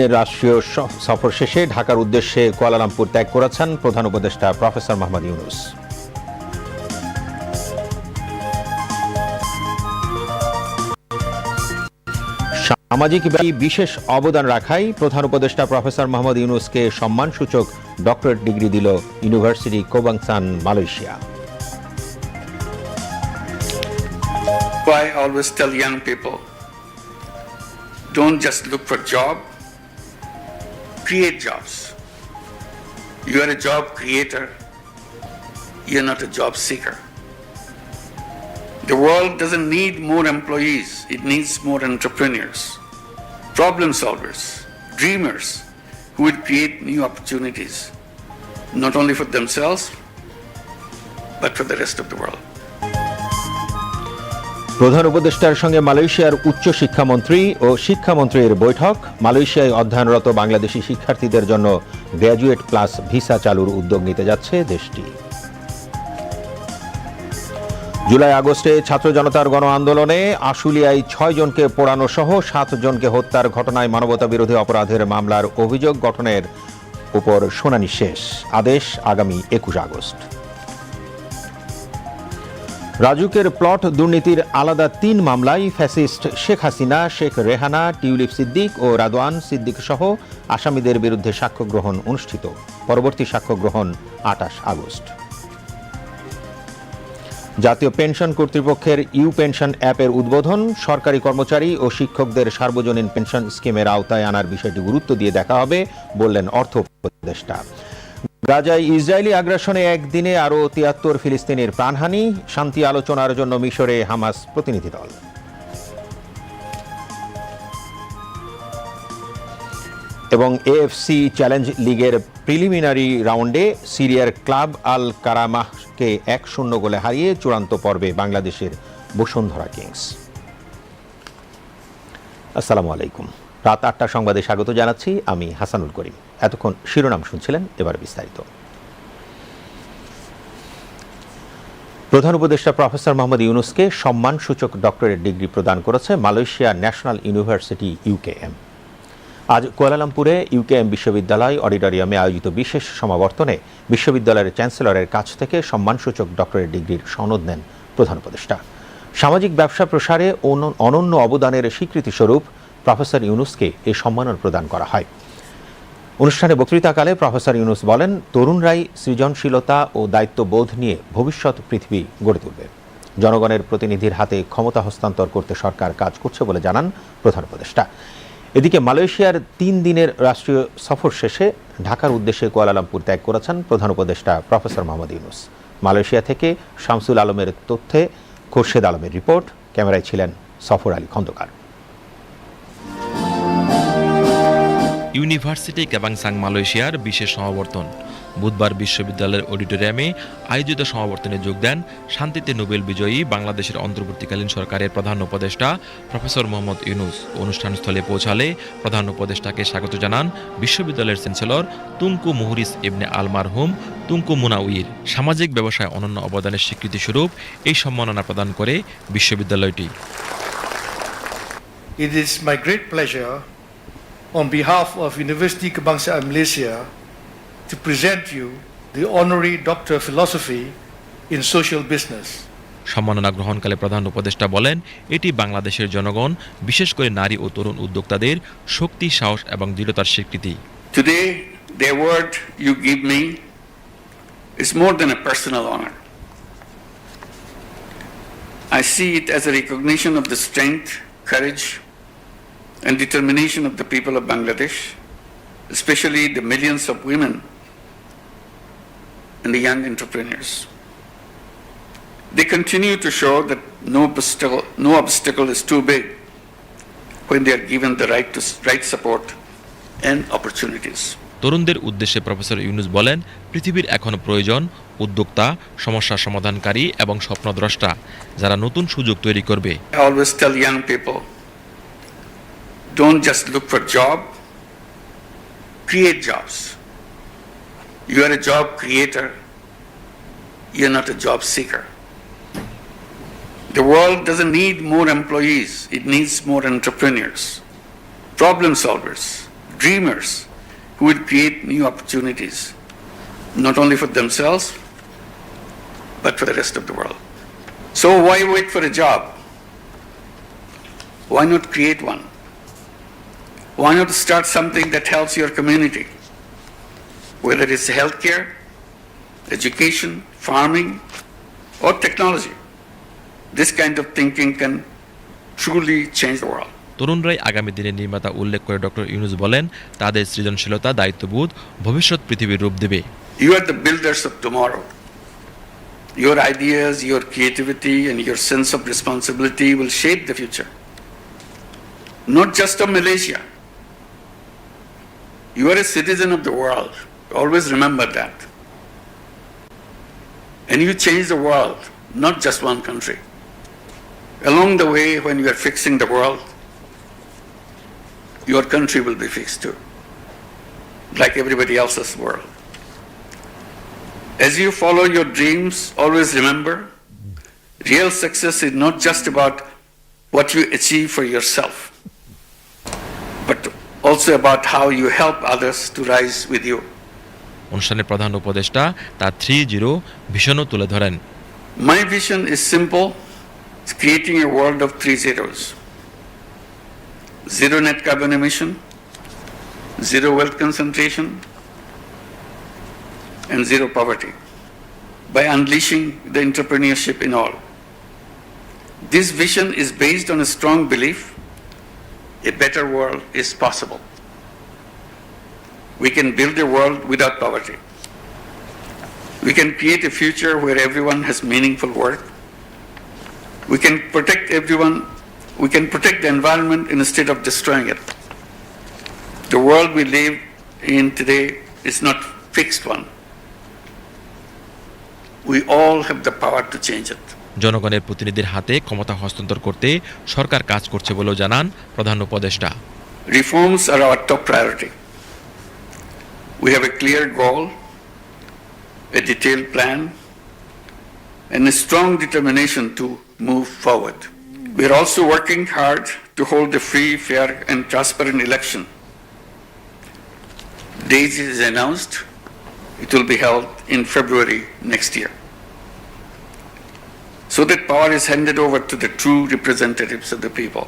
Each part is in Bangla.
দিনের রাষ্ট্রীয় সফর শেষে ঢাকার উদ্দেশ্যে কুয়ালালামপুর ত্যাগ করেছেন প্রধান উপদেষ্টা প্রফেসর মোহাম্মদ ইউনুস। সামাজিক বিশেষ অবদান রাখায় প্রধান উপদেষ্টা প্রফেসর মোহাম্মদ ইউনুসকে সম্মানসূচক ডক্টরেট ডিগ্রি দিল university Kebangsaan Malaysia. I always tell young people don't just look for job, create jobs. You are a job creator, you're not a job seeker. The world doesn't need more employees, it needs more entrepreneurs, problem solvers, dreamers who will create new opportunities, not only for themselves, but for the rest of the world. প্রধান উপদেষ্টার সঙ্গে মালয়েশিয়ার উচ্চ শিক্ষামন্ত্রী ও শিক্ষামন্ত্রীর বৈঠক। মালয়েশিয়ায় অধ্যয়নরত বাংলাদেশি শিক্ষার্থীদের জন্য গ্র্যাজুয়েট প্লাস ভিসা চালুর উদ্যোগ নিতে যাচ্ছে দেশটি। জুলাই আগস্টে ছাত্র জনতার গণ আন্দোলনে আশুলিয়ায় ছয় জনকে পোড়ানো সহ সাত জনকে হত্যার ঘটনায় মানবতা বিরোধী অপরাধের মামলার অভিযোগ গঠনের উপর শুনানি শেষ। আদেশ আগামী একুশ আগস্ট। রাজুকের প্লট দুর্নীতির আলাদা তিন মামলায় ফ্যাসিস্ট শেখ হাসিনা, শেখ রেহানা, টিউলিপ সিদ্দিক ও রাদওয়ান সিদ্দিক সহ আসামিদের বিরুদ্ধে সাক্ষ্য গ্রহণ অনুষ্ঠিত। পরবর্তী সাক্ষ্য গ্রহণ আটাশ আগস্ট। জাতীয় পেনশন কর্তৃপক্ষের ইউ পেনশন অ্যাপের উদ্বোধন, সরকারি কর্মচারী ও শিক্ষকদের সার্বজনীন পেনশন স্কিমের আওতায় আনার বিষয়টি গুরুত্ব দিয়ে দেখা হবে, বললেন অর্থ উপদেষ্টা। গাজায় ইসরায়েলি আগ্রাসনে একদিনে আরও তিয়াত্তর ফিলিস্তিনির প্রাণহানি, শান্তি আলোচনার জন্য মিশরে হামাস প্রতিনিধি দল। এবং এএফসি চ্যালেঞ্জ লিগের প্রিলিমিনারি রাউন্ডে সিরিয়ার ক্লাব আল কারামাহকে এক শূন্য গোলে হারিয়ে চূড়ান্ত পর্বে বাংলাদেশের বসুন্ধরা কিংস। আসসালামু আলাইকুম। রাত আটটা সংবাদে স্বাগত জানাচ্ছি আমি হাসানুল করিম। এতক্ষণ শিরোনাম শুনছিলেন এবার বিস্তারিত। প্রধান উপদেষ্টা প্রফেসর মোহাম্মদ ইউনুসকে সম্মানসূচক ডক্টরেট ডিগ্রি প্রদান করেছে মালয়েশিয়া ন্যাশনাল ইউনিভার্সিটি ইউকেএম। আজ কুয়ালালামপুরে ইউকেএম বিশ্ববিদ্যালয় অডিটোরিয়ামে আয়োজিত বিশেষ সমাবর্তনে বিশ্ববিদ্যালয়ের চ্যান্সেলরের কাছ থেকে সম্মানসূচক ডক্টরেট ডিগ্রির সনদ নেন প্রধান উপদেষ্টা। সামাজিক ব্যবসা প্রসারে অন- অনন্য অবদানের স্বীকৃতিস্বরূপ প্রফেসর ইউনুসকে এই সম্মাননা প্রদান করা হয়। অনুষ্ঠানে বক্তৃতাকালে প্রফেসর ইউনুস বলেন তরুণরাই সৃজনশীলতা ও দায়িত্ববোধ নিয়ে ভবিষ্যৎ পৃথিবী গড়ে তুলবে। জনগণের প্রতিনিধির হাতে ক্ষমতা হস্তান্তর করতে সরকার কাজ করছে বলে জানান প্রধান উপদেষ্টা। এদিকে মালয়েশিয়ার তিন দিনের রাষ্ট্রীয় সফর শেষে ঢাকার উদ্দেশ্যে কুয়ালালামপুর ত্যাগ করেছেন প্রধান উপদেষ্টা প্রফেসর মোহাম্মদ ইউনুস। মালয়েশিয়া থেকে শামসুল আলমের তথ্যে খোরশেদ আলমের রিপোর্ট। ক্যামেরায় ছিলেন সফর আলী খন্দকার। ইউনিভার্সিটি কেবাংসাং, মালয়েশিয়ার বিশেষ সমাবর্তন। বুধবার বিশ্ববিদ্যালয়ের অডিটোরিয়ামে আয়োজিত সমাবর্তনে যোগ দেন শান্তিতে নোবেল বিজয়ী বাংলাদেশের অন্তর্বর্তীকালীন সরকারের প্রধান উপদেষ্টা প্রফেসর মোহাম্মদ ইউনুস। অনুষ্ঠানস্থলে পৌঁছালে প্রধান উপদেষ্টাকে স্বাগত জানান বিশ্ববিদ্যালয়ের চ্যান্সেলর তুঙ্কু মুহুরিস ইবনে আল মারহুম, তুঙ্কু মুনাউইর সামাজিক ব্যবসায় অনন্য অবদানের স্বীকৃতিস্বরূপ এই সম্মাননা প্রদান করে বিশ্ববিদ্যালয়টি। It is my on behalf of University Kebangsaan Malaysia, to present you the Honorary Doctor of Philosophy in Social Business. সম্মাননা গ্রহণকালে প্রধান উপদেষ্টা বলেন এটি বাংলাদেশের জনগণ বিশেষ করে নারী ও তরুণ উদ্যোক্তাদের শক্তি সাহস এবং দৃঢ়তার স্বীকৃতি Today, the award you give me is more than a personal honor. I see it as a recognition of the strength, courage, and determination of the people of Bangladesh, especially the millions of women and the young entrepreneurs. They continue to show that no obstacle, no obstacle is too big when they are given the right to right support and opportunities. তরুণদের উদ্দেশ্যে প্রফেসর ইউনুস বলেন পৃথিবীর এখন প্রয়োজন উদ্যোক্তা সমস্যা সমাধানকারী এবং স্বপ্নদ্রষ্টা যারা নতুন সুযোগ তৈরি করবে always tell young people don't just look for a job, create jobs. You are a job creator, you're not a job seeker. The world doesn't need more employees, it needs more entrepreneurs, problem solvers, dreamers who will create new opportunities, not only for themselves, but for the rest of the world. So why wait for a job? Why not create one? Why not start something that helps your community? Whether it's healthcare, education, farming, or technology. This kind of thinking can truly change the world. তরুণরাই আগামী দিনের নির্মাতা উল্লেখ করে ডক্টর ইউনুস বলেন তাদের সৃজনশীলতা দায়িত্ববোধ ভবিষ্যৎ পৃথিবীর রূপ দেবে You are the builders of tomorrow. Your ideas, your creativity, and your sense of responsibility will shape the future. Not just of Malaysia. You are a citizen of the world. Always remember that. And you change the world, not just one country. Along the way, when you are fixing the world, your country will be fixed too, like everybody else's world. As you follow your dreams, always remember real success is not just about what you achieve for yourself, also about how you help others to rise with you. অনুষ্ঠানে প্রধান উপদেষ্টা তার থ্রি জিরো ভিশনও তুলে ধরেন My vision is simple it's creating a world of three zeros zero net carbon emission, zero wealth concentration, and zero poverty by unleashing the entrepreneurship in all. This vision is based on a strong belief a better world is possible. We can build a world without poverty. We can create a future where everyone has meaningful work. We can protect everyone, we can protect the environment instead of destroying it. The world we live in today is not fixed one. We all have the power to change it. জনগণের প্রতিনিধির হাতে ক্ষমতা হস্তান্তর করতে সরকার কাজ করছে বলেও জানান প্রধান উপদেষ্টা Reforms are our top priority. We have a clear goal, a detailed plan, and a strong determination to move forward. We are also working hard to hold a free, fair, and transparent election. Date is announced. It will be held in February next year. So that power is handed over to the true representatives of the people.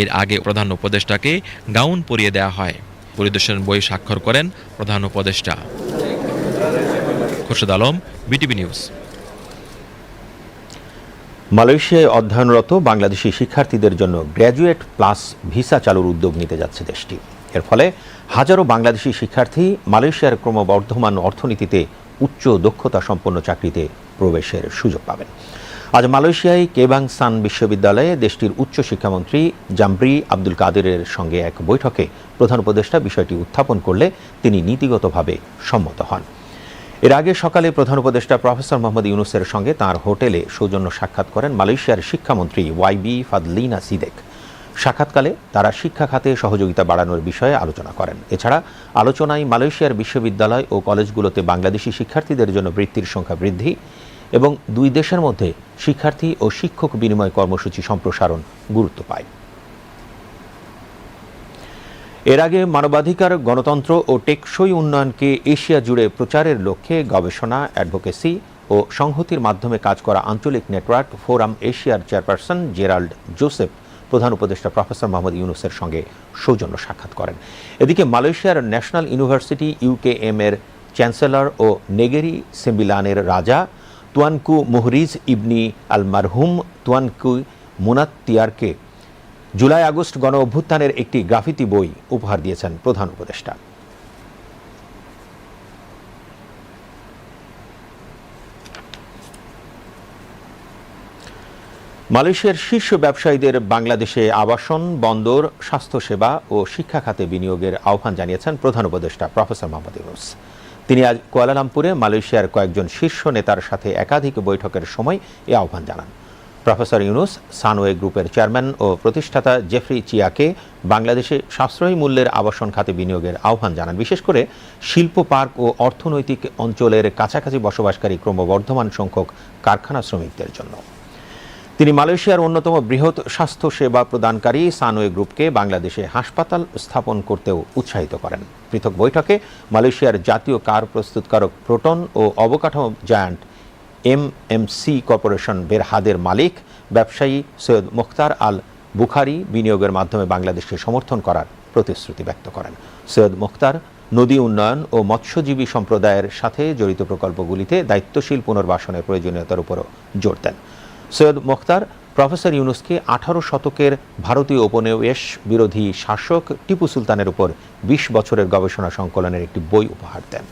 এর আগে প্রধান উপদেষ্টাকে গাউন পরিয়ে দেওয়া হয়। পরিদর্শন বই স্বাক্ষর করেন প্রধান উপদেষ্টা। Khorshed Alam BTV news. মালয়েশিয়ায় অধ্যয়নরত বাংলাদেশি শিক্ষার্থীদের জন্য গ্র্যাজুয়েট প্লাস ভিসা চালুর উদ্যোগ নিতে যাচ্ছে দেশটি। এর ফলে হাজারো বাংলাদেশি শিক্ষার্থী মালয়েশিয়ার ক্রমবর্ধমান অর্থনীতিতে উচ্চ দক্ষতা সম্পন্ন চাকরিতে প্রবেশের সুযোগ পাবেন। আজ মালয়েশিয়ায় কেবাং সান বিশ্ববিদ্যালয়ে দেশটির উচ্চ শিক্ষামন্ত্রী জামব্রি আব্দুল কাদেরের সঙ্গে এক বৈঠকে প্রধান উপদেষ্টা বিষয়টি উত্থাপন করলে তিনি নীতিগতভাবে সম্মত হন। এর আগে সকালে প্রধান উপদেষ্টা প্রফেসর মোহাম্মদ ইউনুসের সঙ্গে তার হোটেলে সৌজন্য সাক্ষাৎ করেন মালয়েশিয়ার শিক্ষামন্ত্রী ওয়াইবি ফাদলিনা সিদেক। সাক্ষাৎকালে তারা শিক্ষা খাতে সহযোগিতা বাড়ানোর বিষয়ে আলোচনা করেন। এছাড়া আলোচনায় মালয়েশিয়ার বিশ্ববিদ্যালয় ও কলেজগুলোতে বাংলাদেশি শিক্ষার্থীদের জন্য বৃত্তির সংখ্যা বৃদ্ধি এবং দুই দেশের মধ্যে শিক্ষার্থী ও শিক্ষক বিনিময় কর্মসূচি সম্প্রসারণ গুরুত্ব পায়। এর আগে মানবাধিকার, গণতন্ত্র ও টেকসই উন্নয়নকে এশিয়া জুড়ে প্রচারের লক্ষ্যে গবেষণা, অ্যাডভোকেসি ও সংহতির মাধ্যমে কাজ করা আঞ্চলিক নেটওয়ার্ক ফোরাম এশিয়ার চেয়ারপারসন জেরাল্ড জোসেফ, প্রধান উপদেষ্টা প্রফেসর মোহাম্মদ ইউনুসের সঙ্গে সৌজন্য সাক্ষাৎ করেন। এদিকে মালয়েশিয়ার ন্যাশনাল ইউনিভার্সিটি ইউকেএম এর চ্যান্সেলর ও নেগেরি সেম্বিলানের রাজা Tuanku Muhriz Ibni Al Marhum Tuanku মুনাত্তিয়ারকে July August গণ অভ্যুত্থানের একটি গ্রাফিতি বই উপহার দিয়েছেন প্রধান উপদেষ্টা। মালয়েশিয়ার শীর্ষ ব্যবসায়ীদের বাংলাদেশে আবাসন, বন্দর, স্বাস্থ্যসেবা ও শিক্ষা খাতে বিনিয়োগের আহ্বান জানিয়েছেন প্রধান উপদেষ্টা প্রফেসর মোহাম্মদ ইউনুস। তিনি আজ কুয়ালালামপুরে মালয়েশিয়ার কয়েকজন শীর্ষ নেতার সাথে একাধিক বৈঠকের সময় এ আহ্বান জানান। প্রফেসর ইউনুস সানওয়ে গ্রুপের চেয়ারম্যান ও প্রতিষ্ঠাতা জেফরি চিয়াকে বাংলাদেশে সাশ্রয়ী মূল্যের আবাসন খাতে বিনিয়োগের আহ্বান জানান। বিশেষ করে শিল্প পার্ক ও অর্থনৈতিক অঞ্চলের কাছাকাছি বসবাসকারী ক্রমবর্ধমান সংখ্যক কারখানা শ্রমিকদের জন্য। তিনি মালয়েশিয়ার অন্যতম বৃহৎ স্বাস্থ্য সেবা প্রদানকারী সানওয়ে গ্রুপকে বাংলাদেশে হাসপাতাল স্থাপন করতেও উৎসাহিত করেন। পৃথক বৈঠকে মালয়েশিয়ার জাতীয় কার প্রস্তুতকারক প্রোটন ও অবকাঠামো giant M M C corporation বেরহাদের মালিক ব্যবসায়ী সৈয়দ মুখতার আল বুখারি বিনিয়োগের মাধ্যমে বাংলাদেশকে সমর্থন করার প্রতিশ্রুতি ব্যক্ত করেন। সৈয়দ মুখতার নদী উন্নয়ন ও মৎস্যজীবী সম্প্রদায়ের সাথে জড়িত প্রকল্পগুলিতে দায়িত্বশীল পুনর্বাসনের প্রয়োজনীয়তার উপরও জোর দেন। সৈয়দ মুখতার, প্রফেসর ইউনুসকে আঠারো শতকের ভারতীয় উপনিবেশ বিরোধী শাসক টিপু সুলতানের উপর বিশ বছরের গবেষণা সংকলনের একটি বই উপহার দেন।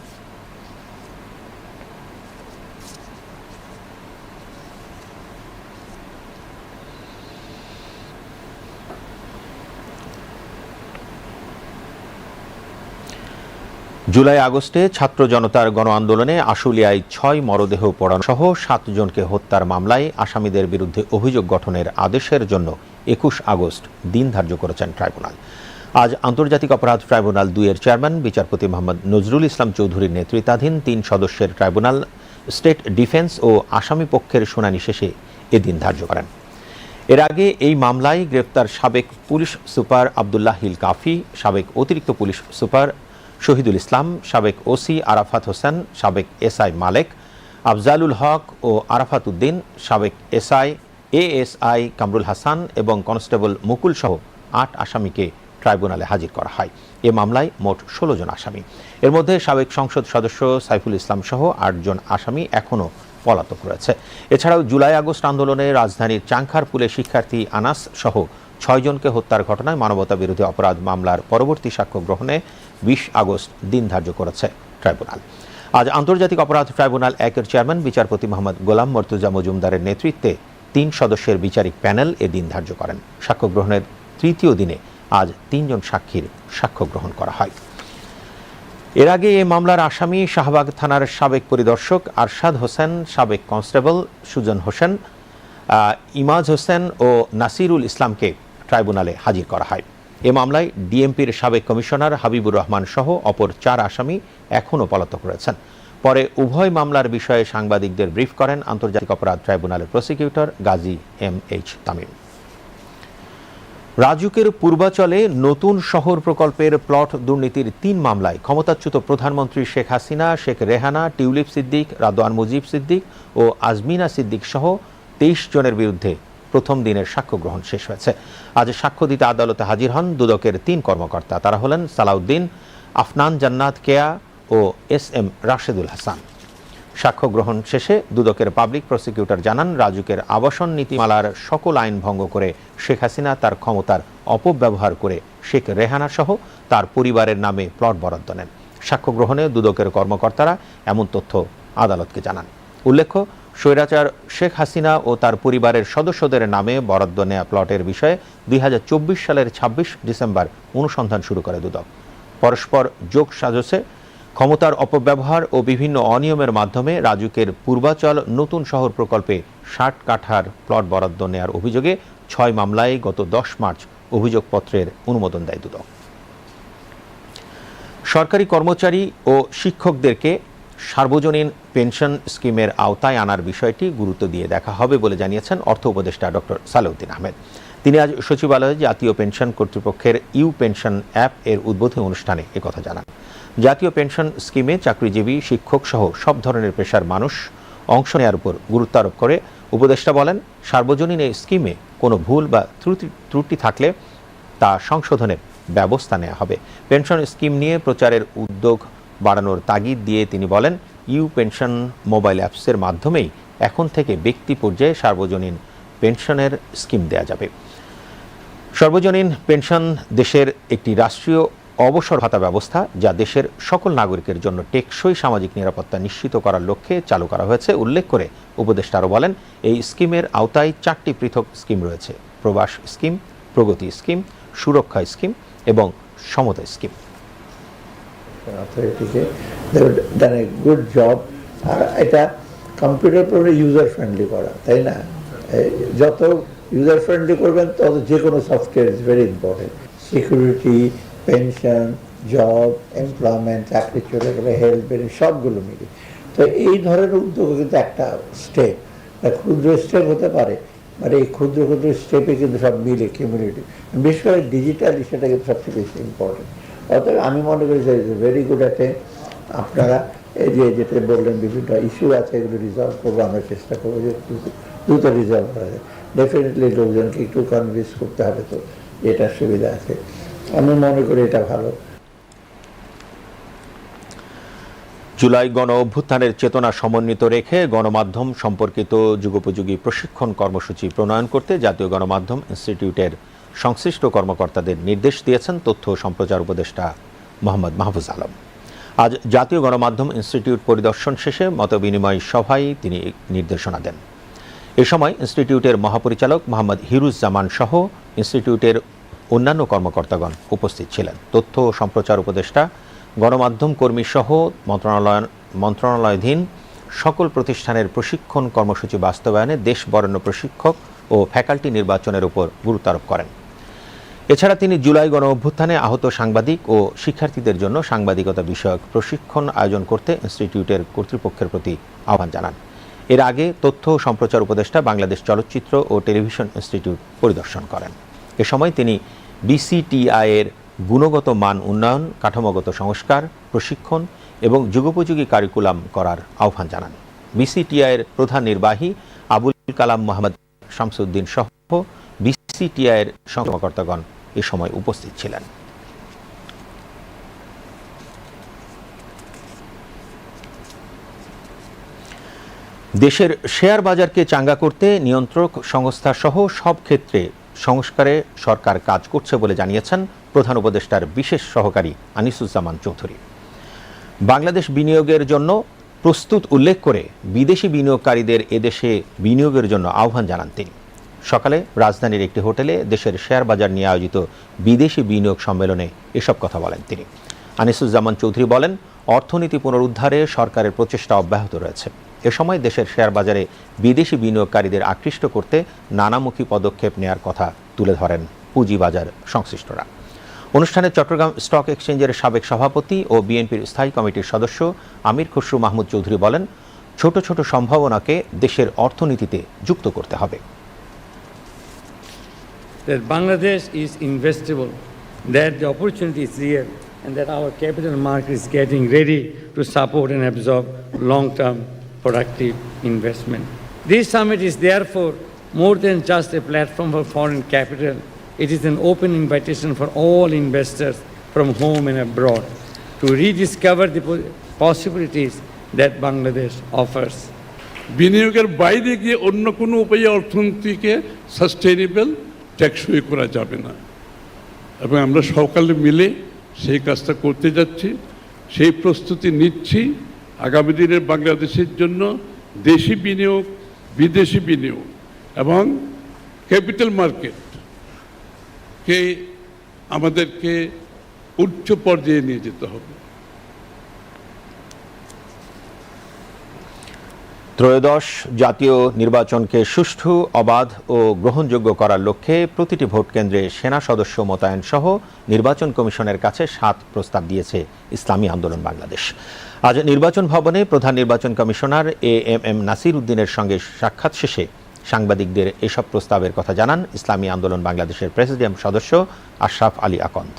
জুলাই আগস্টে ছাত্র জনতার গণ আন্দোলনে আশুলিয়ায় ছয় মরদেহ পড়ানো সহ সাতজনকে হত্যার মামলায় আসামিদের বিরুদ্ধে অভিযোগ গঠনের আদেশের জন্য একুশ আগস্ট দিন ধার্য করেছেন ট্রাইব্যুনাল। আজ আন্তর্জাতিক অপরাধ ট্রাইব্যুনাল দুইয়ের চেয়ারম্যান, বিচারপতি মোহাম্মদ নজরুল ইসলাম চৌধুরীর নেতৃত্বাধীন তিন সদস্যের ট্রাইব্যুনাল, স্টেট ডিফেন্স ও আসামি পক্ষের শুনানি শেষে এদিন ধার্য করেন। এর আগে এই মামলায় গ্রেপ্তার সাবেক পুলিশ সুপার আবদুল্লাহ হিল কাফি, সাবেক অতিরিক্ত পুলিশ সুপার শহীদুল ইসলাম, সাবেক ওসি আরাফাত হোসেন, সাবেক এসআই মালেক, আফজালুল হক ও আরাফাত উদ্দিন, সাবেক এসআই এএসআই কামরুল হাসান এবং কনস্টেবল মুকুল সহ আট আসামিকে ট্রাইব্যুনালে হাজির করা হয়। এ মামলায় মোট ষোলো জন আসামি। এর মধ্যে সাবেক সংসদ সদস্য সাইফুল ইসলাম সহ আটজন আসামি এখনও পলাতক রয়েছে। এছাড়াও জুলাই আগস্ট আন্দোলনে রাজধানীর চাংখারপুলে শিক্ষার্থী আনাস সহ ছয়জনকে হত্যার ঘটনায় মানবতা বিরোধী অপরাধ মামলার পরবর্তী সাক্ষ্য গ্রহণে বিশ আগস্ট দিন ধার্য করেছে ট্রাইব্যুনাল। আজ আন্তর্জাতিক অপরাধ ট্রাইব্যুনাল একের চেয়ারম্যান, বিচারপতি মোহাম্মদ গোলাম মর্তুজা মজুমদারের নেতৃত্বে তিন সদস্যের বিচারিক প্যানেল এ দিন ধার্য করেন। সাক্ষ্য গ্রহণের তৃতীয় দিনে আজ তিনজন সাক্ষীর সাক্ষ্য গ্রহণ করা হয়। এর আগে এ মামলার আসামি শাহবাগ থানার সাবেক পরিদর্শক আরশাদ হোসেন, সাবেক কনস্টেবল সুজন হোসেন ইমাজ হোসেন ও নাসিরুল ইসলামকে ট্রাইব্যুনালে হাজির করা হয়। এ মামলায় ডিএমপির সাবেক কমিশনার হাবিবুর রহমান সহ অপর চার আসামি এখনও পলাতক রয়েছেন। পরে উভয় মামলার বিষয়ে সাংবাদিকদের ব্রিফ করেন আন্তর্জাতিক অপরাধ ট্রাইব্যুনালের prosecutor Gazi M H Tamim. রাজুকের পূর্বাচলে নতুন শহর প্রকল্পের প্লট দুর্নীতির তিন মামলায় ক্ষমতাচ্যুত প্রধানমন্ত্রী শেখ হাসিনা, শেখ রেহানা, টিউলিপ সিদ্দিক রাদোয়ান মুজিব সিদ্দিক ও আজমিনা সিদ্দিক সহ তেইশ জনের বিরুদ্ধে প্রথম দিনের সাক্ষ্য গ্রহণ শেষ হয়েছে। আজ সাক্ষ্য দিতে আদালতে হাজির হন দুদকের তিন কর্মকর্তা। তারা হলেন সালাউদ্দিন, আফনান জান্নাত কেয়া ও এস এম রাশেদুল হাসান। সাক্ষ্য গ্রহণ শেষে দুদকের পাবলিক প্রসিকিউটর জানান, রাজুকের আবাসন নীতিমালার সকল আইন ভঙ্গ করে শেখ হাসিনা তার ক্ষমতার অপব্যবহার করে শেখ রেহানা সহ তার পরিবারের নামে প্লট বরাদ্দ নেন। সাক্ষ্য গ্রহণে দুদকের কর্মকর্তারা এমন তথ্য আদালতকে জানান। উল্লেখ্য স্বৈরাচার শেখ হাসিনা ও তার পরিবারের সদস্যদের নামে বরাদ্দ নেওয়া প্লটের বিষয়ে দুই হাজার চব্বিশ সালের ২৬ ডিসেম্বর অনুসন্ধান শুরু করে দুদক। পরস্পর যোগ সাজসে, ক্ষমতার অপব্যবহার ও বিভিন্ন অনিয়মের মাধ্যমে রাজুকের পূর্বাচল নতুন শহর প্রকল্পে ষাট কাঠার প্লট বরাদ্দ নেয়ার অভিযোগে ছয় মামলায় গত দশ মার্চ অভিযোগপত্রের অনুমোদন দেয় দুদক। সরকারি কর্মচারী ও শিক্ষকদেরকে সার্বজনীন পেনশন স্কিমের আওতায় আনার বিষয়টি গুরুত্ব দিয়ে দেখা হবে বলে জানিয়েছেন অর্থ উপদেষ্টা ডক্টর সালেউদ্দিন আহমেদ। তিনি আজ সচিবালয়ে জাতীয় পেনশন কর্তৃপক্ষের ইউ পেনশন অ্যাপ এর উদ্বোধনী অনুষ্ঠানে একথা জানান। জাতীয় পেনশন স্কিমে চাকরিজীবী, শিক্ষক সহ সব ধরনের পেশার মানুষ অংশ নেওয়ার উপর গুরুত্ব আরোপ করে। উপদেষ্টা বলেন, সার্বজনীন এই স্কিমে কোনো ভুল বা ত্রুটি ত্রুটি থাকলে তা সংশোধনের ব্যবস্থা নেওয়া হবে। পেনশন স্কিম নিয়ে প্রচারের উদ্যোগ বাড়ানোর তাগিদ দিয়ে তিনি বলেন ইউ পেনশন মোবাইল অ্যাপসের মাধ্যমেই এখন থেকে ব্যক্তি পর্যায়ে সার্বজনীন পেনশনের স্কিম দেয়া যাবে। সর্বজনীন পেনশন দেশের একটি রাষ্ট্রীয় অবসর ভাতা ব্যবস্থা যা দেশের সকল নাগরিকের জন্য টেকসই সামাজিক নিরাপত্তা নিশ্চিত করার লক্ষ্যে চালু করা হয়েছে, উল্লেখ করে উপদেষ্টা আরও বলেন, এই স্কিমের আওতায় চারটি পৃথক স্কিম রয়েছে, Probash scheme, Progoti scheme, Surokkha scheme এবং Somota scheme. Then a good job আর এটা কম্পিউটার প্রোগ্রাম ইউজার ফ্রেন্ডলি করা, তাই না? যত ইউজার ফ্রেন্ডলি করবেন, তত যে কোনো software is very important security pension job employment চাকরি চলে গেলে হেলথ বেনিফিট সবগুলো মিলে। তো এই ধরনের উদ্যোগ কিন্তু একটা স্টেপ ক্ষুদ্র স্টেপ হতে পারে মানে এই ক্ষুদ্র ক্ষুদ্র স্টেপে কিন্তু সব মিলে কমিউনিটি বিশেষ করে ডিজিটালি সেটা কিন্তু সবচেয়ে বেশি ইম্পর্টেন্ট অতএব আমি মনে করি ভেরি গুড অ্যাটে আপনারা এই যে যেটা বললেন, বিভিন্ন ইস্যু আছে, এগুলো রিজলভ করব, আমরা চেষ্টা করব যে দ্রুত- রিজলভ করা যায়। ডেফিনেটলি লোকজনকে একটু কনভিন্স করতে হবে তো এটার সুবিধা আছে। আমি মনে করি এটা ভালো। জুলাই গণ অভ্যুত্থানের চেতনা সমন্বিত রেখে গণমাধ্যম সম্পর্কিত যুগোপযোগী প্রশিক্ষণ কর্মসূচি প্রণয়ন করতে জাতীয় গণমাধ্যম ইনস্টিটিউটের সংশ্লিষ্ট কর্মকর্তাদের নির্দেশ দিয়েছেন তথ্য সম্প্রচার উপদেষ্টা মোহাম্মদ মাহফুজ আলম। আজ জাতীয় গণমাধ্যম ইনস্টিটিউট পরিদর্শন শেষে মতবিনিময় সভায় তিনি নির্দেশনা দেন। এ সময় ইনস্টিটিউটের মহাপরিচালক মোহাম্মদ হিরুজ্জামান সহ ইনস্টিটিউটের অন্যান্য কর্মকর্তাগণ উপস্থিত ছিলেন। তথ্য ও সম্প্রচার উপদেষ্টা, গণমাধ্যম কর্মী সহ মন্ত্রণালয় মন্ত্রণালয়াধীন সকল প্রতিষ্ঠানের প্রশিক্ষণ কর্মসূচি বাস্তবায়নে দেশ বরেণ্য প্রশিক্ষক ও ফ্যাকাল্টি নির্বাচনের উপর গুরুত্ব আরোপ করেন। এছাড়া তিনি জুলাই গণ অভ্যুত্থানে আহত সাংবাদিক ও শিক্ষার্থীদের জন্য সাংবাদিকতা বিষয়ক প্রশিক্ষণ আয়োজন করতে ইনস্টিটিউটের কর্তৃপক্ষের প্রতি আহ্বান জানান। এর আগে তথ্য ও সম্প্রচার উপদেষ্টা বাংলাদেশ চলচ্চিত্র ও টেলিভিশন ইনস্টিটিউট পরিদর্শন করেন। এ সময় তিনি বিসিটিআই এর গুণগত মান উন্নয়ন, কাঠামোগত সংস্কার, প্রশিক্ষণ এবং যুগোপযোগী কারিকুলাম করার আহ্বান জানান। বিসিটিআই এর প্রধান নির্বাহী আবুল কালাম মোহাম্মদ শামসুদ্দিন সহ বিসিটিআই এর কর্মকর্তাগণ এ সময় উপস্থিত ছিলেন। দেশের শেয়ার বাজারকে চাঙ্গা করতে নিয়ন্ত্রক সংস্থা সহ সব ক্ষেত্রে সংস্কারে সরকার কাজ করছে বলে জানিয়েছেন প্রধান উপদেষ্টার বিশেষ সহকারী আনিসুজ্জামান চৌধুরী। বাংলাদেশ বিনিয়োগের জন্য প্রস্তুত উল্লেখ করে বিদেশি বিনিয়োগকারীদের এদেশে বিনিয়োগের জন্য আহ্বান জানান তিনি। সকালে রাজধানীর একটি হোটেলে দেশের শেয়ার বাজার নিয়ে আয়োজিত বিদেশি বিনিয়োগ সম্মেলনে এসব কথা বলেন তিনি। আনিসুজ্জামান চৌধুরী বলেন, অর্থনীতি পুনরুদ্ধারে সরকারের প্রচেষ্টা অব্যাহত রয়েছে। এ সময় দেশের শেয়ার বাজারে বিদেশি বিনিয়োগকারীদের আকৃষ্ট করতে নানামুখী পদক্ষেপ নেয়ার কথা তুলে ধরেন পুঁজিবাজার সংশ্লিষ্টরা। অনুষ্ঠানে চট্টগ্রাম স্টক এক্সচেঞ্জের সাবেক সভাপতি ও বিএনপির স্থায়ী কমিটির সদস্য আমির খসরু মাহমুদ চৌধুরী বলেন, ছোট ছোট সম্ভাবনাকে দেশের অর্থনীতিতে যুক্ত করতে হবে। that Bangladesh is investable, that the opportunity is real, and that our capital market is getting ready to support and absorb long-term productive investment. This summit is therefore more than just a platform for foreign capital. It is an open invitation for all investors from home and abroad to rediscover the po- possibilities that Bangladesh offers. বিনিয়োগের বাইরে গিয়ে অন্য কোনো উপায়ে অর্থনীতিকে সাস্টেনেবল টেকসই করা যাবে না। এবং আমরা সকালে মিলে সেই কাজটা করতে যাচ্ছি, সেই প্রস্তুতি নিচ্ছি। আগামী দিনের বাংলাদেশের জন্য দেশি বিনিয়োগ, বিদেশি বিনিয়োগ এবং ক্যাপিটাল মার্কেট কে আমাদেরকে উচ্চ পর্যায়ে নিয়ে যেতে হবে। ত্রয়োদশ জাতীয় নির্বাচনকে সুষ্ঠু, অবাধ ও গ্রহণযোগ্য করার লক্ষ্যে প্রতিটি ভোট কেন্দ্রে সেনা সদস্য মোতায়েন সহ নির্বাচন কমিশনের কাছে সাত প্রস্তাব দিয়েছে ইসলামী আন্দোলন বাংলাদেশ। আজ নির্বাচন ভবনে প্রধান নির্বাচন commissioner A M M Nasir উদ্দিনের সঙ্গে সাক্ষাৎ শেষে সাংবাদিকদের এসব প্রস্তাবের কথা জানান ইসলামী আন্দোলন বাংলাদেশের প্রেসিডিয়াম সদস্য আশরাফ আলী আকন্দ।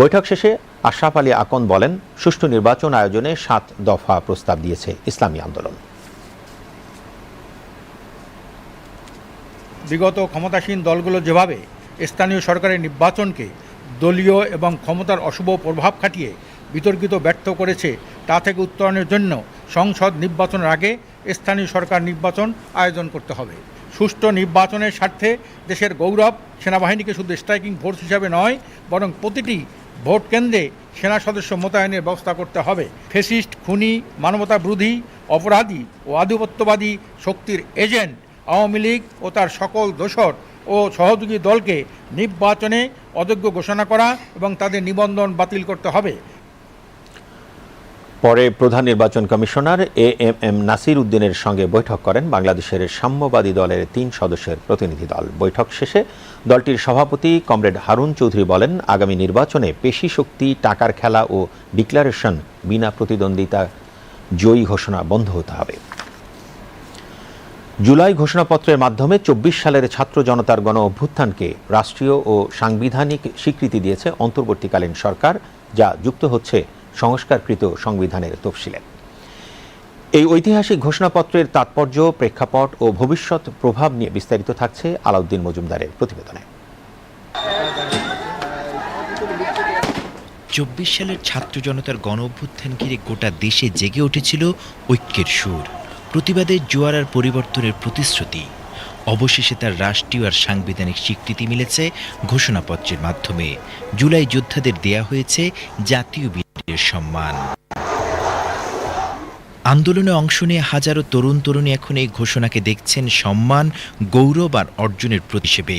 বৈঠক শেষে আশরাফ আলী আকন্দ বলেন, সুষ্ঠু নির্বাচন আয়োজনে সাত দফা প্রস্তাব দিয়েছে ইসলামী আন্দোলন। বিগত ক্ষমতাসীন দলগুলো যেভাবে স্থানীয় সরকারের নির্বাচনকে দলীয় এবং ক্ষমতার অশুভ প্রভাব খাটিয়ে বিতর্কিত ব্যর্থ করেছে, তা থেকে উত্তরণের জন্য সংসদ নির্বাচনের আগে স্থানীয় সরকার নির্বাচন আয়োজন করতে হবে। সুষ্ঠু নির্বাচনের স্বার্থে দেশের গৌরব সেনাবাহিনীকে শুধু স্ট্রাইকিং ফোর্স হিসাবে নয়, বরং প্রতিটি ভোট কেন্দ্রে সেনা সদস্য মোতায়েনের ব্যবস্থা করতে হবে। ফেসিস্ট, খুনি মানবতা বিরোধী অপরাধী ও আধিপত্যবাদী শক্তির এজেন্ট আওয়ামী লীগ ও তার সকল দোসর ও সহযোগী দলকে নির্বাচনে অযোগ্য ঘোষণা করা এবং তাদের নিবন্ধন বাতিল করতে হবে। পরে প্রধান নির্বাচন commissioner A M M Nasir উদ্দিনের সঙ্গে বৈঠক করেন বাংলাদেশের সাম্যবাদী দলের তিন সদস্যের প্রতিনিধি দল। বৈঠক শেষে দলটির সভাপতি কমরেড হারুন চৌধুরী বলেন, আগামী নির্বাচনে পেশি শক্তি, টাকার খেলা ও ডিক্লারেশন বিনা প্রতিদ্বন্দ্বিতা জয়ী ঘোষণা বন্ধ হতে হবে। জুলাই ঘোষণাপত্রের মাধ্যমে চব্বিশ সালের ছাত্র জনতার গণ অভ্যুত্থানকে রাষ্ট্রীয় ও সাংবিধানিক স্বীকৃতি দিয়েছে অন্তর্বর্তীকালীন সরকার, যা যুক্ত হচ্ছে সংস্কারকৃত সংবিধানের তফসিলে। এই ঐতিহাসিক ঘোষণাপত্রের তাৎপর্য, প্রেক্ষাপট ও ভবিষ্যৎ প্রভাব নিয়ে বিস্তারিত থাকছে আলাউদ্দিন মজুমদারের প্রতিবেদনে। চব্বিশ সালের ছাত্র জনতার গণ অভ্যুত্থান ঘিরে গোটা দেশে জেগে উঠেছিল ঐক্যের সুর। প্রতিবাদের জোয়ার আর পরিবর্তনের প্রতিশ্রুতি। অবশেষে তার রাষ্ট্রীয় আর সাংবিধানিক স্বীকৃতি মিলেছে ঘোষণাপত্রের মাধ্যমে। জুলাই যোদ্ধাদের দেয়া হয়েছে জাতীয় বীরের সম্মান। আন্দোলনে অংশ নিয়ে হাজারো তরুণ তরুণী এখন এই ঘোষণাকে দেখছেন সম্মান, গৌরব আর অর্জনের প্রতি হিসেবে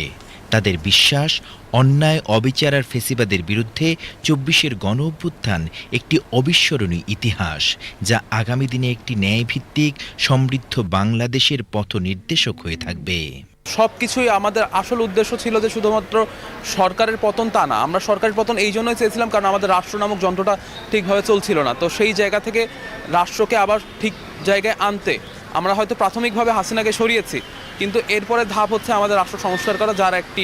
তাদের বিশ্বাস, অন্যায়, অবিচার আর ফেসিবাদের বিরুদ্ধে চব্বিশের গণ অভ্যুত্থান একটি অবিস্মরণীয় ইতিহাস, যা আগামী দিনে একটি ন্যায়ভিত্তিক, সমৃদ্ধ বাংলাদেশের পথ নির্দেশক হয়ে থাকবে। সব কিছুই আমাদের আসল উদ্দেশ্য ছিল যে শুধুমাত্র সরকারের পতন তা না, আমরা সরকারের পতন এই জন্যই চেয়েছিলাম কারণ আমাদের রাষ্ট্র নামক যন্ত্রটা ঠিকভাবে চলছিল না। তো সেই জায়গা থেকে রাষ্ট্রকে আবার ঠিক জায়গায় আনতে আমরা হয়তো প্রাথমিকভাবে হাসিনাকে সরিয়েছি কিন্তু এরপরে ধাপ হচ্ছে আমাদের রাষ্ট্র সংস্কার করা, যার একটি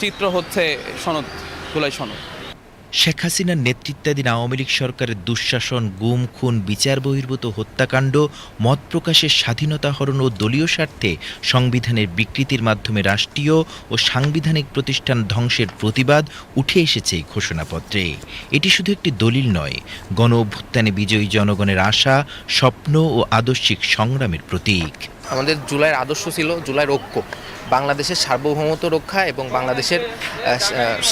চিত্র হচ্ছে সনদ জুলাই সনদ। শেখ হাসিনার নেতৃত্বাধীন আওয়ামী লীগ সরকারের দুঃশাসন, গুম, খুন, বিচার বহির্ভূত হত্যাকাণ্ড, মত প্রকাশের স্বাধীনতা হরণ ও দলীয় স্বার্থে সংবিধানের বিকৃতির মাধ্যমে রাষ্ট্রীয় ও সাংবিধানিক প্রতিষ্ঠান ধ্বংসের প্রতিবাদ উঠে এসেছে এই ঘোষণাপত্রে। এটি শুধু একটি দলিল নয়, গণ অভ্যুত্থানে বিজয়ী জনগণের আশা, স্বপ্ন ও আদর্শিক সংগ্রামের প্রতীক। আমাদের জুলাইয়ের আদর্শ ছিল জুলাইয়ের ঐক্য, বাংলাদেশের সার্বভৌমত্ব রক্ষা এবং বাংলাদেশের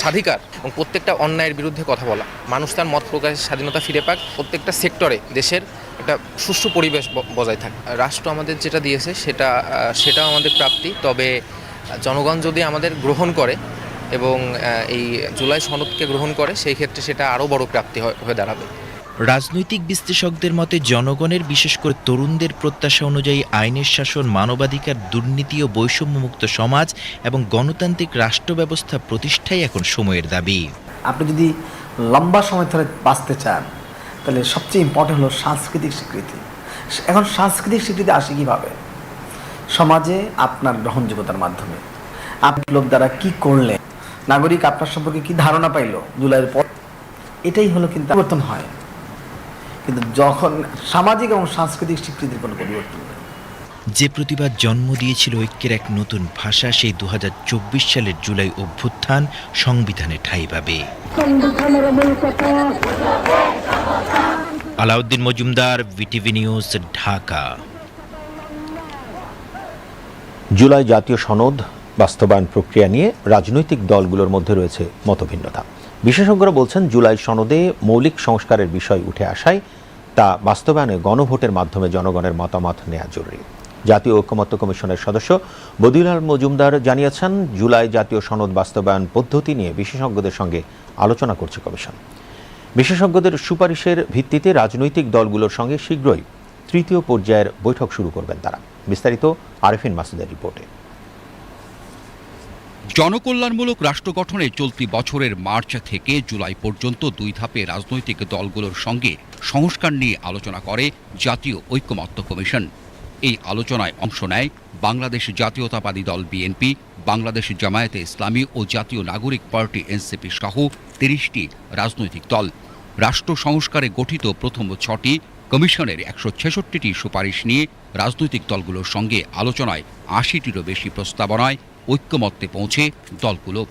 স্বাধিকার এবং প্রত্যেকটা অন্যায়ের বিরুদ্ধে কথা বলা। মানুষ তার মত প্রকাশের স্বাধীনতা ফিরে পাক। প্রত্যেকটা সেক্টরে দেশের একটা সুষ্ঠু পরিবেশ বজায় থাকে। রাষ্ট্র আমাদের যেটা দিয়েছে সেটা সেটাও আমাদের প্রাপ্তি। তবে জনগণ যদি আমাদের গ্রহণ করে এবং এই জুলাই সনদকে গ্রহণ করে, সেই ক্ষেত্রে সেটা আরও বড় প্রাপ্তি হয়ে দাঁড়াবে। রাজনৈতিক বিশ্লেষকদের মতে জনগণের, বিশেষ করে তরুণদের প্রত্যাশা অনুযায়ী আইনের শাসন, মানবাধিকার, দুর্নীতি ও বৈষম্যমুক্ত সমাজ এবং গণতান্ত্রিক রাষ্ট্র ব্যবস্থা প্রতিষ্ঠাই এখন সময়ের দাবি। আপনি যদি লম্বা সময় ধরে বাঁচতে চান, তাহলে সবচেয়ে ইম্পর্টেন্ট হলো সাংস্কৃতিক স্বীকৃতি। এখন সাংস্কৃতিক স্বীকৃতি আসে কীভাবে? সমাজে আপনার গ্রহণযোগ্যতার মাধ্যমে। আপনি লোক দ্বারা কি করলেন? নাগরিক আপনার সম্পর্কে কি ধারণা পাইলো জুলাইয়ের পর? এটাই হলো কিন্তু পরিবর্তন হয়। কিন্তু যখন সামাজিক এবং সাংস্কৃতিক স্বীকৃতির কোনো পরিবর্তন নেই যে প্রতিবাদ জন্ম দিয়েছিল ঐক্যের এক নতুন ভাষা সেই দু হাজার চব্বিশ সালের জুলাই অভ্যুত্থান সংবিধানে ঠাঁই পাবে। Alauddin Majumder BTV news, Dhaka. July জাতীয় সনদ বাস্তবায়ন প্রক্রিয়া নিয়ে রাজনৈতিক দলগুলোর মধ্যে রয়েছে মতভিন্নতা। বিশেষজ্ঞরা বলছেন, জুলাই সনদে মৌলিক সংস্কারের বিষয় উঠে আসায় তা বাস্তবায়নে গণভোটের মাধ্যমে জনগণের মতামত নেওয়া জরুরি। জাতীয় ঐক্যমত্য কমিশনের সদস্য বদিউলাল মজুমদার জানিয়েছেন, জুলাই জাতীয় সনদ বাস্তবায়ন পদ্ধতি নিয়ে বিশেষজ্ঞদের সঙ্গে আলোচনা করছে কমিশন। বিশেষজ্ঞদের সুপারিশের ভিত্তিতে রাজনৈতিক দলগুলোর সঙ্গে শীঘ্রই তৃতীয় পর্যায়ের বৈঠক শুরু করবেন তারা। বিস্তারিত আরেফিন মাসুদের রিপোর্টে। জনকল্যাণমূলক রাষ্ট্র গঠনে চলতি বছরের মার্চ থেকে জুলাই পর্যন্ত দুই ধাপে রাজনৈতিক দলগুলোর সঙ্গে সংস্কার নিয়ে আলোচনা করে জাতীয় ঐক্যমত্য কমিশন। এই আলোচনায় অংশ নেয় বাংলাদেশ জাতীয়তাবাদী দল বিএনপি, বাংলাদেশ জামায়াতে ইসলামী ও জাতীয় নাগরিক পার্টি এনসিপি সহ তিরিশটি রাজনৈতিক দল। রাষ্ট্র সংস্কারে গঠিত প্রথম ছটি, কমিশনের একশো ছেষট্টিটি সুপারিশ নিয়ে রাজনৈতিক দলগুলোর সঙ্গে আলোচনায় আশিটিরও বেশি প্রস্তাবনায় ঐক্যমত্যে পৌঁছে দলগুলো।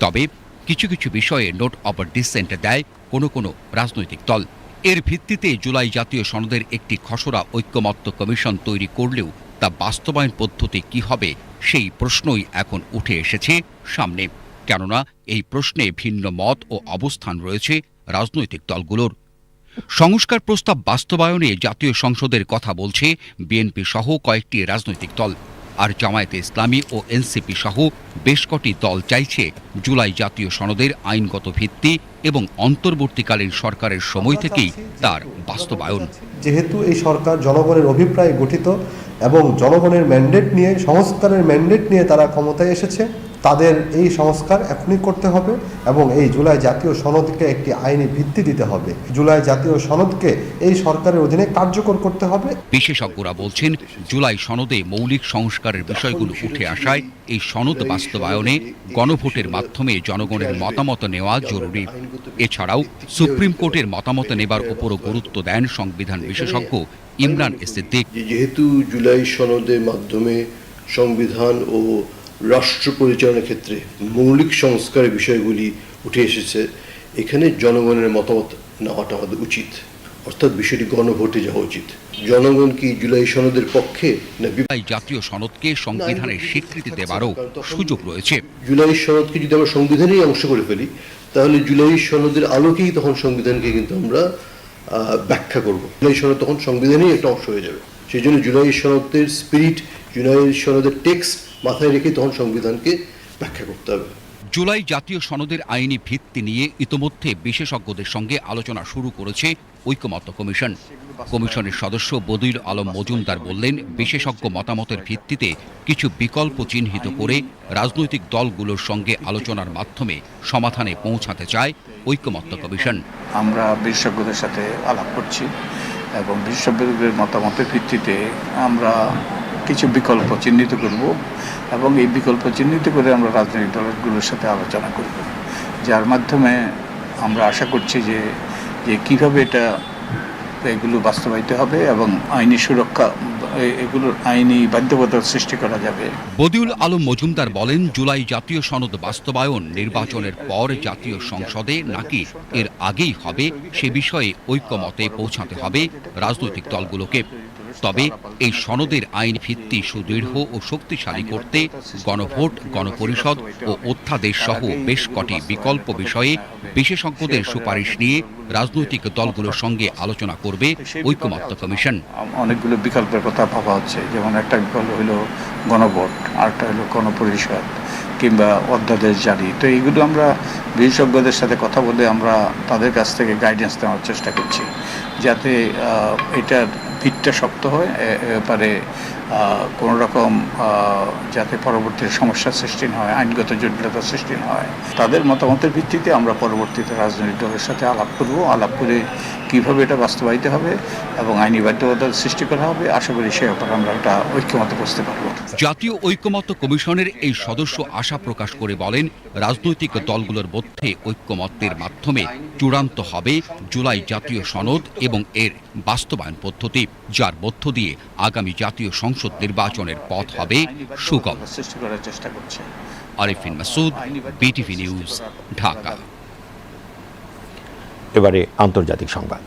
তবে কিছু কিছু বিষয়ে নোট অব ডিসেন্ট দেয় কোনো কোনো রাজনৈতিক দল। এর ভিত্তিতে জুলাই জাতীয় সনদের একটি খসড়া ঐক্যমত্য কমিশন তৈরি করলেও তা বাস্তবায়ন পদ্ধতি কি হবে, সেই প্রশ্নই এখন উঠে এসেছে সামনে। কেননা, এই প্রশ্নে ভিন্ন মত ও অবস্থান রয়েছে রাজনৈতিক দলগুলোর। সংস্কার প্রস্তাব বাস্তবায়নে জাতীয় সংসদের কথা বলছে বিএনপি সহ কয়েকটি রাজনৈতিক দল। আর জামায়াতে ইসলামী ও এনসিপি সহ বেশ কটি দল চাইছে জুলাই জাতীয় সনদের আইনগত ভিত্তি এবং অন্তর্বর্তীকালীন সরকারের সময় থেকেই তার বাস্তবায়ন। যেহেতু এই সরকার জনগণের অভিপ্রায় গঠিত এবং জনগণের ম্যান্ডেট নিয়ে, সংস্কারের ম্যান্ডেট নিয়ে তারা ক্ষমতায় এসেছে তাদের এই সংস্কার এখনই করতে হবে এবং এই জুলাই জাতীয় সনদকে একটি আইনি ভিত্তি দিতে হবে। জুলাই জাতীয় সনদকে এই সরকারের অধীনে কার্যকর করতে হবে। বিশেষজ্ঞরা বলছেন জুলাই সনদে মৌলিক সংস্কারের বিষয়গুলো উঠে আসায় এই সনদ বাস্তবায়নে গণভোটের মাধ্যমে জনগণের মতামত নেওয়া জরুরি। এছাড়াও সুপ্রিম কোর্টের মতামত নেবার উপরও গুরুত্ব দেন সংবিধান বিশেষজ্ঞ ইমরান সিদ্দিক যেহেতু জুলাই সনদের মাধ্যমে সংবিধান ও রাষ্ট্র পরিচালনার ক্ষেত্রে মৌলিক সংস্কারের বিষয়গুলি উঠে এসেছে। এখানে জনগণের মতামত নেওয়াটা আমাদের উচিত। অর্থাৎ বিষয়টি গণভোটে যাওয়া উচিত। জনগণ কি জুলাই সনদের পক্ষে না জাতীয় সনদকে সংবিধানের স্বীকৃতি দেবারও সুযোগ রয়েছে। জুলাই সনদকে যদি আমরা সংবিধানেই অংশ করে ফেলি তাহলে জুলাই সনদের আলোকেই তখন সংবিধানকে কিন্তু আমরা ব্যাখ্যা করব। জুলাই সনদ তখন সংবিধানেই একটা অংশ হয়ে যাবে। সেই জন্য জুলাই সনদের স্পিরিট জুলাই সনদের টেক্সট মাথায় রেখে তখন সংবিধানকে ব্যাখ্যা করতে হবে। জুলাই জাতীয় সনদের আইনি ভিত্তি নিয়ে ইতোমধ্যে বিশেষজ্ঞদের সঙ্গে আলোচনা শুরু করেছে ঐকমত্য কমিশন। কমিশনের সদস্য বদিউল আলম মজুমদার বললেন বিশেষজ্ঞ মতামতের ভিত্তিতে কিছু বিকল্প চিহ্নিত করে রাজনৈতিক দলগুলোর সঙ্গে আলোচনার মাধ্যমে সমাধানে পৌঁছাতে চায় ঐকমত্য কমিশন। আমরা বিশেষজ্ঞদের সাথে আলাপ করছি এবং বিশেষজ্ঞদের মতামতের ভিত্তিতে আমরা কিছু বিকল্প চিহ্নিত করব এবং এই বিকল্প চিহ্নিত করে আমরা রাজনৈতিক দলগুলোর সাথে আলোচনা করব। যার মাধ্যমে আমরা আশা করছি যে যে কীভাবে এটা এগুলো বাস্তবায়িত হবে এবং আইনি সুরক্ষা এগুলোর আইনি বাধ্যবাধকতা সৃষ্টি করা যাবে। বদিউল আলম মজুমদার বলেন, জুলাই জাতীয় সনদ বাস্তবায়ন নির্বাচনের পর জাতীয় সংসদে নাকি এর আগেই হবে, সে বিষয়ে ঐক্যমতে পৌঁছাতে হবে রাজনৈতিক দলগুলোকে। তবে এই সনদের আইন ভিত্তি সুদৃঢ় ও শক্তিশালী করতে গণভোট, গণপরিষদ ও অধ্যাদেশ সহ বেশ কটি বিকল্প বিষয়ে বিশেষজ্ঞদের সুপারিশ নিয়ে রাজনৈতিক দলগুলোর সঙ্গে আলোচনা করবে ঐক্যমত্য কমিশন। অনেকগুলো বিকল্পের কথা ভাবা হচ্ছে। যেমন একটা বিকল্প হলো গণভোট, আরেকটা হলো গণপরিষদ কিংবা অধ্যাদেশ জারি। তো এইগুলো আমরা বিশেষজ্ঞদের সাথে কথা বলে আমরা তাদের কাছ থেকে গাইডেন্স নেওয়ার চেষ্টা করছি। যাতে এটার ভিতটা শক্ত হয় এ এ ব্যাপারে আহ, কোনো রকম যাতে পরবর্তী সমস্যার সৃষ্টি হয়, আইনগত জটিলতার সৃষ্টি হয়। তাদের মতামতের ভিত্তিতে আমরা পরবর্তীতে রাজনৈতিক দলের সাথে আলাপ করব। আলাপ করে কীভাবে এটা বাস্তবায়িত হবে এবং আইনি বাধ্যবাধকতার সৃষ্টি করা হবে, আশা করি সে ব্যাপারে আমরা একটা ঐক্যমতে বসতে পারব। জাতীয় ঐক্যমত্য কমিশনের এই সদস্য আশা প্রকাশ করে বলেন, রাজনৈতিক দলগুলোর মধ্যে ঐক্যমত্যের মাধ্যমে চূড়ান্ত হবে জুলাই জাতীয় সনদ এবং এর বাস্তবায়ন পদ্ধতি, যার মধ্য দিয়ে আগামী জাতীয় সংসদ নির্বাচনের পথ হবে সুগম। Arifin Masud BTV news Dhaka. এবারে আন্তর্জাতিক সংবাদ।